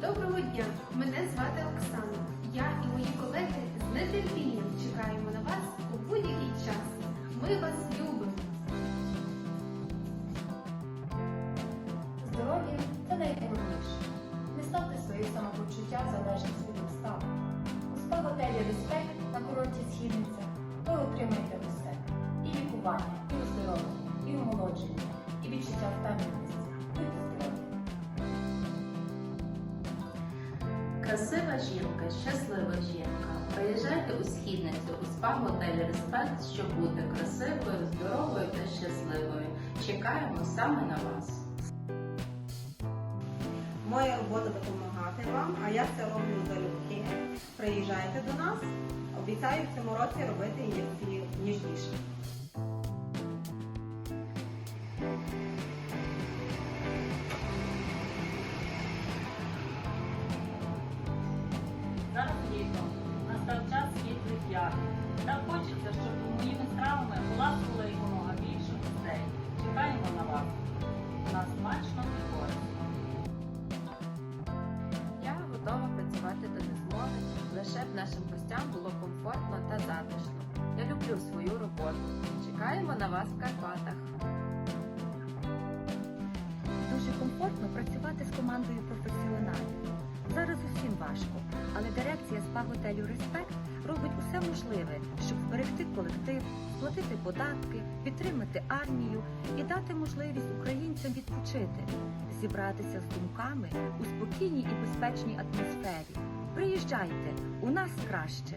Доброго дня! Мене звати Оксана. Я і мої колеги з нетерпінням чекаємо на вас у будь-який час. Ми вас любимо. Здоров'я це найголовніше. Не ставте своє самопочуття залежність від обставин. У спа-готелі Респект на курорті Східниця ви отримаєте усе. І лікування, Красива жінка, щаслива жінка. Приїжджайте у східницю у спа-готель Респект, щоб бути красивою, здоровою та щасливою. Чекаємо саме на вас. Моя робота допомагати вам, а я це роблю залюбки. Приїжджайте до нас. Обіцяю в цьому році робити ін'єкції ніжніше. Настав час світлих ягід. Так хочеться, щоб моїми стравами ласкала якомога більше гостей. Чекаємо на вас. У нас смачно і корисно. Я готова працювати до незмоги, лише б нашим гостям було комфортно та затишно. Я люблю свою роботу. Чекаємо на вас в Карпатах. Дуже комфортно працювати дирекція спа-готелю Респект робить усе можливе, щоб зберегти колектив, сплатити податки, підтримати армію і дати можливість українцям відпочити, зібратися з думками у спокійній і безпечній атмосфері. Приїжджайте, у нас краще.